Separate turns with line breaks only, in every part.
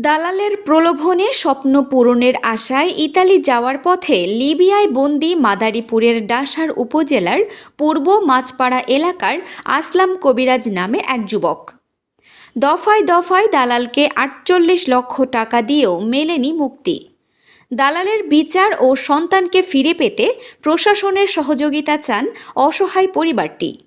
দালালের প্রলোভনে স্বপ্ন পূরণের আশায় ইতালি যাওয়ার পথে লিবিয়ায় বন্দি মাদারীপুরের ডাসার উপজেলার পূর্ব মাছপাড়া এলাকার আসলাম কবিরাজ নামে এক যুবক। দফায় দফায় দালালকে আটচল্লিশ লক্ষ টাকা দিয়েও মেলেনি মুক্তি। দালালের বিচার ও সন্তানকে ফিরে পেতে প্রশাসনের সহযোগিতা চান অসহায় পরিবারটি।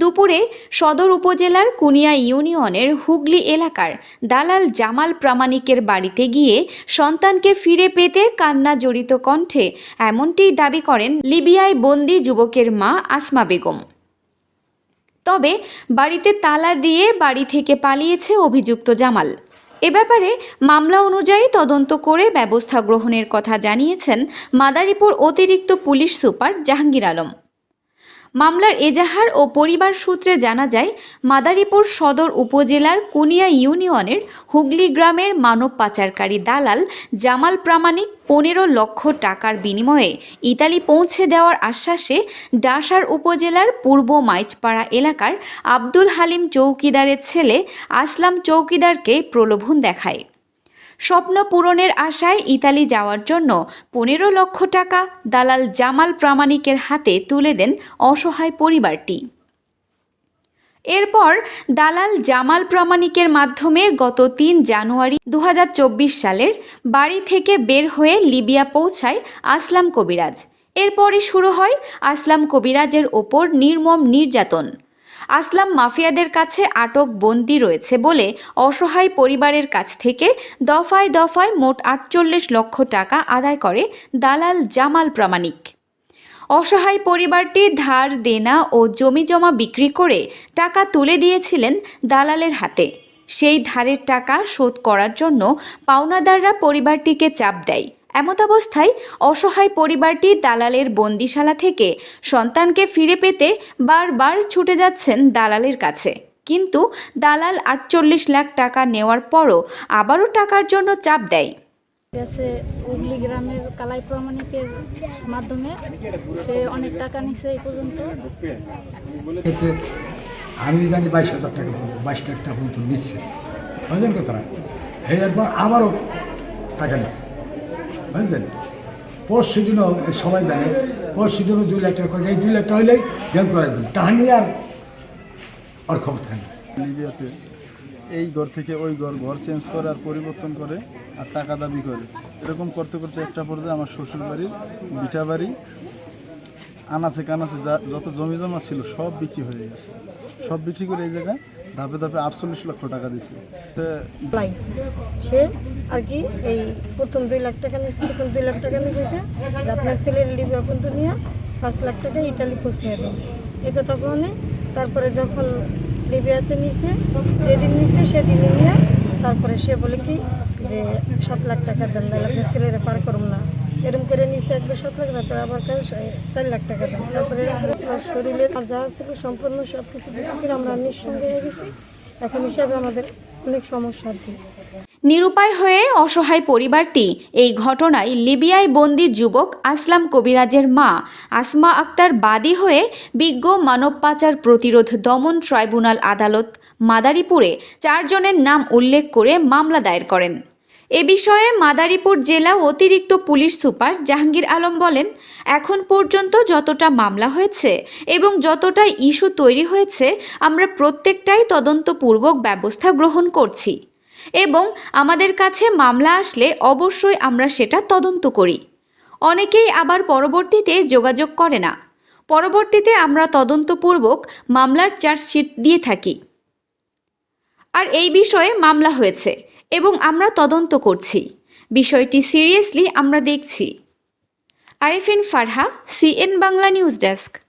দুপুরে সদর উপজেলার কুনিয়া ইউনিয়নের হুগলি এলাকার দালাল জামাল প্রামাণিকের বাড়িতে গিয়ে সন্তানকে ফিরে পেতে কান্না জড়িত কণ্ঠে এমনটিই দাবি করেন লিবিয়ায় বন্দি যুবকের মা আসমা বেগম। তবে বাড়িতে তালা দিয়ে বাড়ি থেকে পালিয়েছে অভিযুক্ত জামাল। এ ব্যাপারে মামলা অনুযায়ী তদন্ত করে ব্যবস্থা গ্রহণের কথা জানিয়েছেন মাদারীপুর অতিরিক্ত পুলিশ সুপার জাহাঙ্গীর আলম। মামলার এজাহার ও পরিবার সূত্রে জানা যায়, মাদারীপুর সদর উপজেলার কুনিয়া ইউনিয়নের হুগলি গ্রামের মানব পাচারকারী দালাল জামাল প্রামাণিক পনেরো লক্ষ টাকার বিনিময়ে ইতালি পৌঁছে দেওয়ার আশ্বাসে ডাসার উপজেলার পূর্ব মাইচপাড়া এলাকার আব্দুল হালিম চৌকিদারের ছেলে আসলাম চৌকিদারকে প্রলোভন দেখায়। স্বপ্ন পূরণের আশায় ইতালি যাওয়ার জন্য পনেরো লক্ষ টাকা দালাল জামাল প্রামাণিকের হাতে তুলে দেন অসহায় পরিবারটি। এরপর দালাল জামাল প্রামাণিকের মাধ্যমে গত তিন জানুয়ারি দু হাজার চব্বিশ সালের বাড়ি থেকে বের হয়ে লিবিয়া পৌঁছায় আসলাম কবিরাজ। এরপরই শুরু হয় আসলাম কবিরাজের ওপর নির্মম নির্যাতন। আসলাম মাফিয়াদের কাছে আটক বন্দি রয়েছে বলে অসহায় পরিবারের কাছ থেকে দফায় দফায় মোট আটচল্লিশ লক্ষ টাকা আদায় করে দালাল জামাল প্রামাণিক। অসহায় পরিবারটি ধার, দেনা ও জমি জমা বিক্রি করে টাকা তুলে দিয়েছিলেন দালালের হাতে। সেই ধারের টাকা শোধ করার জন্য পাওনাদাররা পরিবারটিকে চাপ দেয়। এমতাবস্থায় অসহায় পরিবারটি দালালের বন্দিশালা থেকে সন্তানকে ফিরে পেতে বারবার ছুটে যাচ্ছেন দালালের কাছে। কিন্তু দালাল আটচল্লিশ লাখ টাকা নেওয়ার পরও আবারও টাকার জন্য চাপ দেয়।
গেছে হুগলি গ্রামের কালাই প্রমাণিকের মাধ্যমে। সে অনেক টাকা নিছে এই পর্যন্ত।
আমি জানি বাইশ হাজার টাকা পর্যন্ত বাইশ লাখ টাকা পর্যন্ত নিচ্ছে। বুঝলেন কথাটা? এই একবার আবারও টাকা নিচ্ছে। বুঝলেন? পরশু দিনও সবাই জানে পরশু দিনও দুই লাখ টাকা করে এই দুই লাখ টাকা হইলেই গেম করে দিন টাকা নিয়ে আর আর খবর থাকে
লিবিয়াতে এই ঘর থেকে ওই ঘর ঘর চেঞ্জ করে আর পরিবর্তন করে আর টাকা দাবি করে। এরকম করতে করতে একটা পর্যায়ে আমার শ্বশুর বাড়ির বিটা বাড়ি আনাচে কানাচে যা যত জমি জমা ছিল সব বিক্রি হয়ে গেছে। সব বিক্রি করে এই জায়গায় ধাপে ধাপে আটচল্লিশ লক্ষ টাকা দিছে।
সে আর কি এই প্রথম দুই লাখ টাকা নিয়েছে, প্রথম দুই লাখ টাকা নিয়ে গেছে যে আপনার ছেলের লিবিয়া পর্যন্ত নিয়ে পাঁচ লাখ টাকা ইটালি পৌঁছে দেন এই কথা বলে, তারপরে যখন লিবিয়াতে নিছে যেদিন নিছে সেদিন নিয়ে তারপরে সে বলে কি যে সাত লাখ টাকা দেন, নাহলে আপনার ছেলেরা পার করুন না। এরকম করে নিচে একবার সাত লাখ তারপরে আবার চার লাখ টাকা দেন। তারপরে শরীরের যা ছিল সম্পূর্ণ সব কিছু আমরা নিঃসঙ্গে হয়ে গেছি। এখন হিসাবে আমাদের অনেক সমস্যা আর কি।
নিরুপায় হয়ে অসহায় পরিবারটি এই ঘটনায় লিবিয়ায় বন্দি যুবক আসলাম কবিরাজের মা আসমা আক্তার বাদী হয়ে বিজ্ঞ মানব পাচার প্রতিরোধ দমন ট্রাইব্যুনাল আদালত মাদারীপুরে চারজনের নাম উল্লেখ করে মামলা দায়ের করেন। এ বিষয়ে মাদারীপুর জেলা অতিরিক্ত পুলিশ সুপার জাহাঙ্গীর আলম বলেন, এখন পর্যন্ত যতটা মামলা হয়েছে এবং যতটা ইস্যু তৈরি হয়েছে, আমরা প্রত্যেকটাই তদন্তপূর্বক ব্যবস্থা গ্রহণ করছি। এবং আমাদের কাছে মামলা আসলে অবশ্যই আমরা সেটা তদন্ত করি। অনেকেই আবার পরবর্তীতে যোগাযোগ করে না। পরবর্তীতে আমরা তদন্তপূর্বক মামলার চার্জশিট দিয়ে থাকি। আর এই বিষয়ে মামলা হয়েছে এবং আমরা তদন্ত করছি। বিষয়টি সিরিয়াসলি আমরা দেখছি। Arifin Farha, CN Bangla news desk.